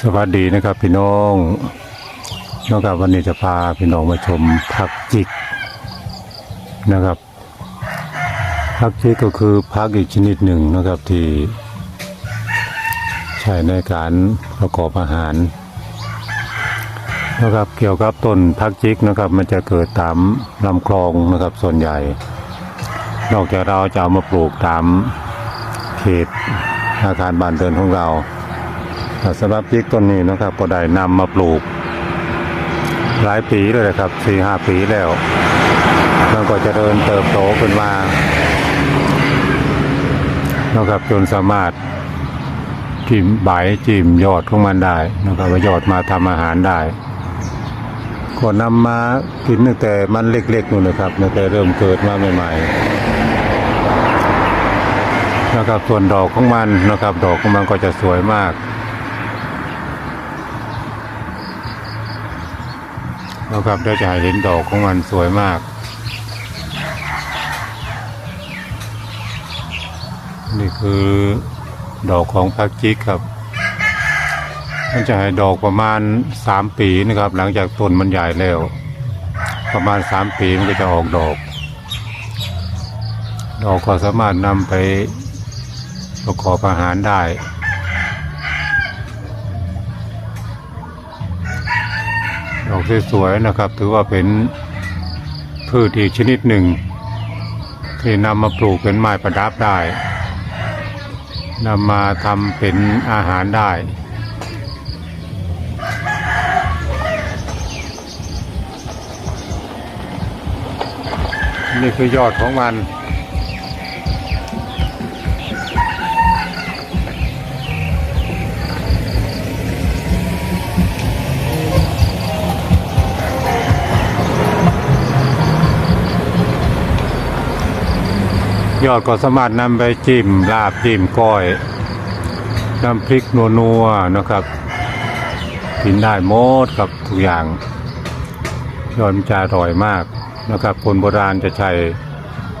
สวัสดีนะครับพี่น้องนะครับวันนี้จะพาพี่น้องมาชมผักจิกนะครับผักจิกก็คือผักอีกชนิดหนึ่งนะครับที่ใช้ในการประกอบอาหารนะครับเกี่ยวกับต้นผักจิกนะครับ มันจะเกิดตามลำคลองนะครับส่วนใหญ่ นอกจากเราจะเอามาปลูกตามเขตอาคารบ้านเรือนของเรา สำหรับพริกต้นนี้นะครับก็ได้นำมาปลูก หลายปีเลยนะครับสี่ห้าปีแล้วมันก็จะเริญเติบโตขึ้นมานะครับจนสามารถจิ้มใบจิ้มยอดของมันได้นะครับยอดมาทำอาหารได้ก็นำมากินตั้งแต่มันเล็กๆนู่นนะครับตั้งแต่เริ่มเกิดมาใหม่ๆนะครับส่วนดอกของมันนะครับ ดอกของมันก็จะสวยมาก นะครับเดี๋ยวจะเห็นดอกของมันสวยมาก นี่คือดอกของพักจิกครับ มันจะให้ดอกประมาณสามปีนะครับ หลังจากต้นมันใหญ่แล้ว ประมาณสามปีมันก็จะออกดอก ดอกก็สามารถนำไปประกอบอาหารได้ ดอกสวยๆนะครับ ถือว่าเป็นพืชอีกชนิดหนึ่ง ที่นำมาปลูกเป็นไม้ประดับได้นำมาทำเป็นอาหารได้นี่คือยอดของมัน ยอดก็สามารถนำไปจิ้มลาบจิ้มก้อยน้ำพริกนัวๆนะครับกินได้หมดครับทุกอย่างยอดมันจะอร่อยมากนะครับคนโบราณจะใช้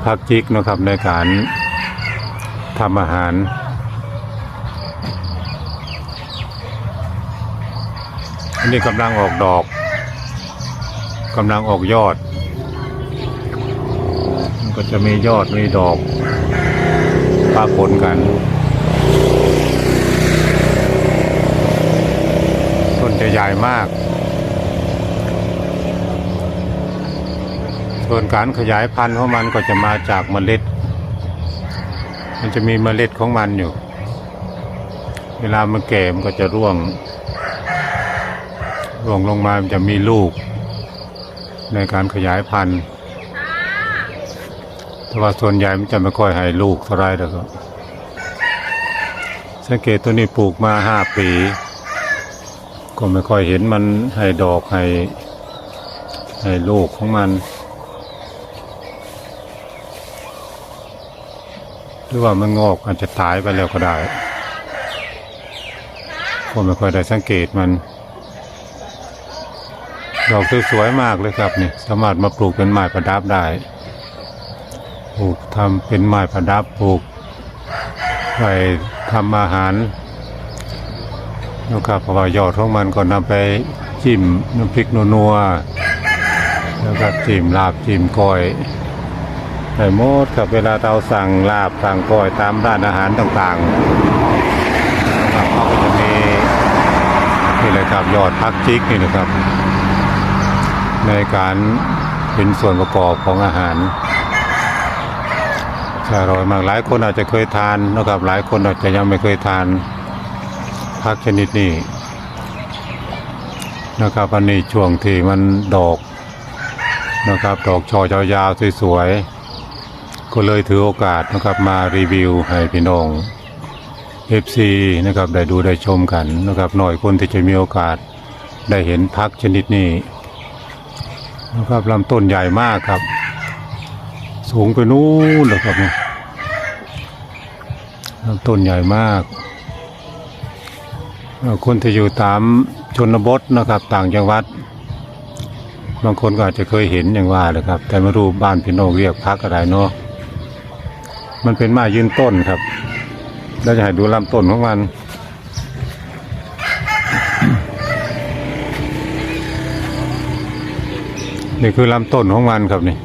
ผักจิกนะครับในการทำอาหารอันนี้กำลังออกดอกกำลังออกยอด ก็จะมียอดมีดอกปะปนกัน ต้นจะใหญ่มาก ส่วนการขยายพันธุ์ของมันก็จะมาจากเมล็ด มันจะมีเมล็ดของมันอยู่ เวลามันแก่มันก็จะร่วง ร่วงลงมามันจะมีลูก ในการขยายพันธุ์ แต่ว่าส่วนใหญ่มันจะไม่ค่อยให้ลูกเท่าไรแล้วก็สังเกตตัวนี้ปลูกมาห้าปี ก็ไม่ค่อยเห็นมันให้ดอกให้ให้ลูกของมัน หรือว่ามันงอกอาจจะตายไปแล้วก็ได้ก็ไม่ค่อยได้สังเกตมันดอกสวยๆมากเลยครับนี่สามารถมาปลูกเป็นไม้ประดับได้ ปลูกทำเป็นไม้ประดับปลูกไปทำอาหารนะครับเพราะว่ายอดของมันก็นำไปจิ้มน้ำพริกนัวๆแล้วก็จิ้มลาบจิ้มก้อยใส่หมดครับเวลาเราสั่งลาบสั่งก้อยตามร้านอาหารต่างๆครับเขาก็จะมีนี่เลยครับยอดพักจิกนี่นะครับ ในการเป็นส่วนประกอบของอาหาร อร่อยมากหลายคนอาจจะเคยทานนะครับ หลายคนอาจจะยังไม่เคยทานผักชนิดนี้นะครับอันนี้ช่วงที่มันดอกนะครับ ดอกช่อยาวๆสวยๆก็เลยถือโอกาสนะครับมารีวิวให้พี่น้อง FC นะครับได้ดูได้ชมกันนะครับหน่อยคนที่จะมีโอกาสได้เห็นพักชนิดนี้นะครับลำต้นใหญ่มากครับ สูงไปนู้นเลยครับเนี่ย ต้นใหญ่มาก คนที่อยู่ตามชนบทนะครับ ต่างจังหวัด บางคนก็อาจจะเคยเห็นอย่างว่าเลยครับ แต่ไม่รู้บ้านพี่โนเรียกพักอะไรเนาะมันเป็นไม้ยืนต้นครับเราจะให้ดูลำต้นของมันนี่คือลำต้นของมันครับนี่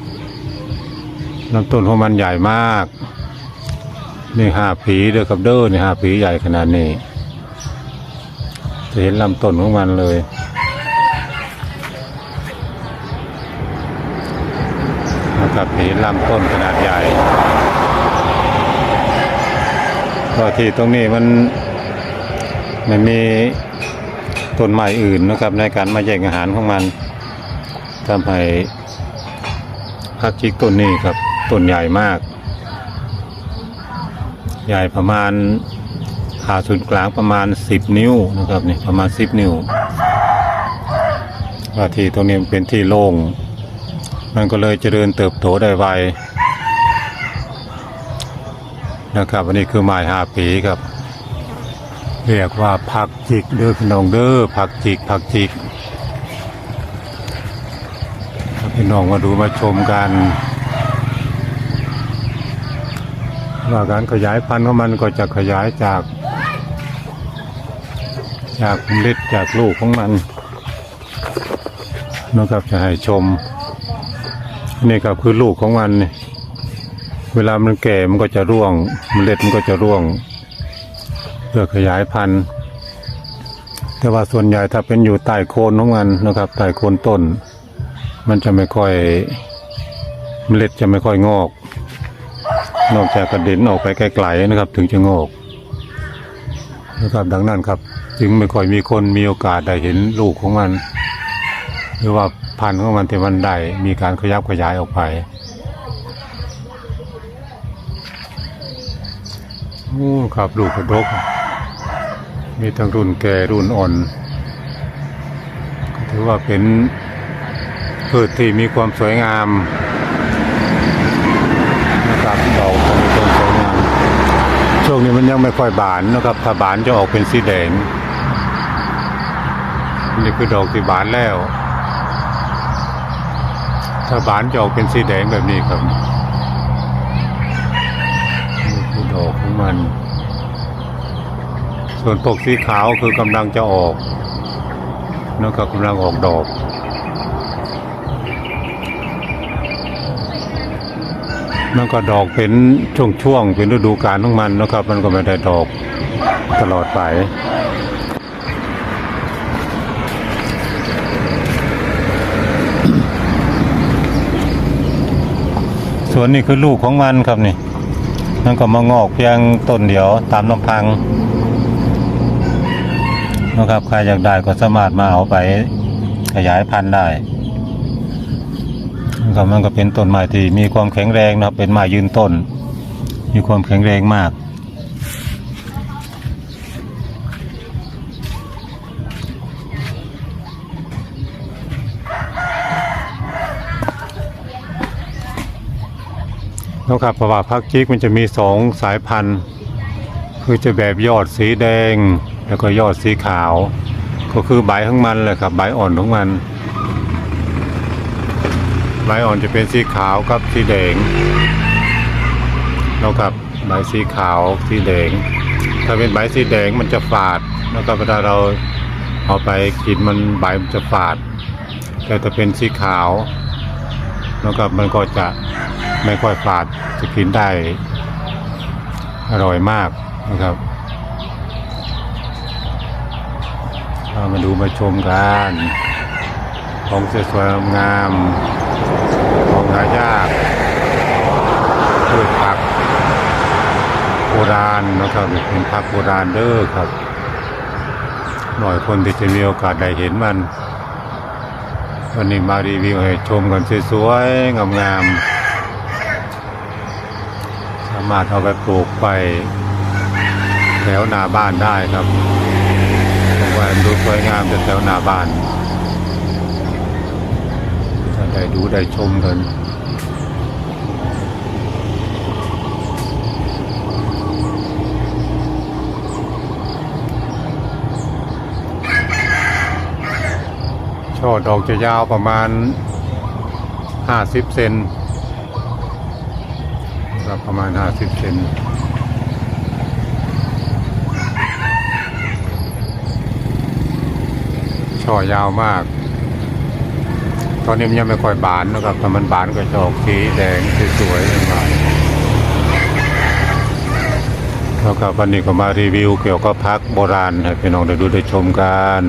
ลำต้นของมันใหญ่มาก นี่หาผีเด้อครับเด้อนี่หาผีใหญ่ขนาดนี้จะเห็นลำต้นของมันเลย นะครับเห็นลำต้นขนาดใหญ่ก็ที่ตรงนี้มันไมันมีต้นไม้อื่นนะครับ ในการมาแย่งอาหารของมันทำให้พักจิกต้นนี้ครับต้นใหญ่มาก ใหญ่ประมาณผ่าศูนย์กลางประมาณ 10 นิ้วนะครับนี่ประมาณ 10 นิ้วว่าที่ตรงนี้เป็นที่โล่ง มันก็เลยเจริญเติบโตได้ไวนะครับอันนี้คือไม้หาปีครับ เรียกว่าผักจิกเด้อพี่น้องเด้อผักจิกผักจิกพี่น้องมาดูมาชมกัน ว่าการขยายพันธุ์ของมันก็จะขยายจาก จากเมล็ดจากลูกของมันนะครับจะให้ชม นี่ครับคือลูกของมันนี่เวลามันแก่มันก็จะร่วงเมล็ดมันก็จะร่วง เพื่อขยายพันธุ์แต่ว่าส่วนใหญ่ถ้าเป็นอยู่ใต้โคนของมันนะครับใต้โคนต้น มันจะไม่ค่อยเมล็ดจะไม่ค่อยงอก นอกจากกระเด็นออกไปไกลๆนะครับ ถึงจะงอกนะครับดังนั้นครับ จึงไม่ค่อยมีคนมีโอกาสได้เห็นลูกของมัน หรือว่าพันธุ์ของมันที่มันได้มีการขยับขยายออกไปโอ้ครับลูกกระดก มีทั้งรุ่นแก่รุ่นอ่อนถือว่าเป็นพืชที่มีความสวยงาม นะครับดอกก็มีต้นสวยงามช่วงนี้มันยังไม่ค่อยบานนะครับ ถ้าบานจะออกเป็นสีแดงนี่คือดอกที่บานแล้ว ถ้าบานจะออกเป็นสีแดงแบบนี้ครับนี่คือดอกของมัน ส่วนปกสีขาวคือกำลังจะออกนะครับกำลังออกดอก มันก็ดอกเป็นช่วงๆเป็นฤดูกาลของมันนะครับ มันก็ไม่ได้ดอกตลอดไปส่วนนี้คือลูกของมันครับนี่ มันก็มางอกเพียงต้นเดียวตามลำพังนะครับใครอยากได้ก็สามารถมาเอาไปขยายพันธุ์ได้ นะครับมันก็เป็นต้นไม้ที่มีความแข็งแรงนะครับเป็นไม้ยืนต้น มีความแข็งแรงมากนะครับเพระว่าพักจิกมันจะมีสองสายพันธุ์ คือจะแบบยอดสีแดง แล้วก็ยอดสีขาว ก็คือใบของมันแหละครับใบอ่อนของมัน ใบอ่อนจะเป็นสีขาวกับสีแดงแล้วกับใบสีขาวสีแดง ถ้าเป็นใบสีแดงมันจะฝาด แล้วก็เวลาเราเอาไปกินมันใบมันจะฝาด แต่ถ้าเป็นสีขาว แล้วก็มันก็จะไม่ค่อยฝาดจะกินได้อร่อยมากนะครับเรามาดูมาชมกัน ของสวยๆงาม ของหายากพืชผักโบราณนะครับเป็นผักโบราณเด้อครับ หน่อยคนที่จะมีโอกาสได้เห็นมัน วันนี้มารีวิวให้ชมกันสวยๆงามๆสามารถเอาไปปลูกไปแถวหน้าบ้านได้ครับว่าดูสวยงามแต่แถวหน้าบ้าน ได้ดูได้ชมกันช่อดอกจะยาวประมาณ 50 เซนครับประมาณ 50 เซนช่อยาวมาก ตอนนี้มันยังไม่ค่อยบานนะครับแต่มันบานก็จะออกสีแดงสวยๆอย่างไรแล้วก็วันนี้ก็มารีวิวเกี่ยวกับพักโบราณให้พี่น้องได้ดูได้ชมกัน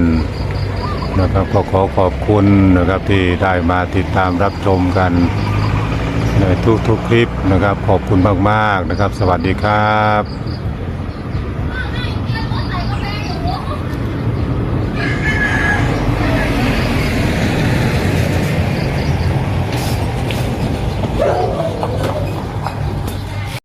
นะครับก็ขอขอบคุณนะครับที่ได้มาติดตามรับชมกันในทุกๆคลิปนะครับ ขอบคุณมากๆนะครับ สวัสดีครับ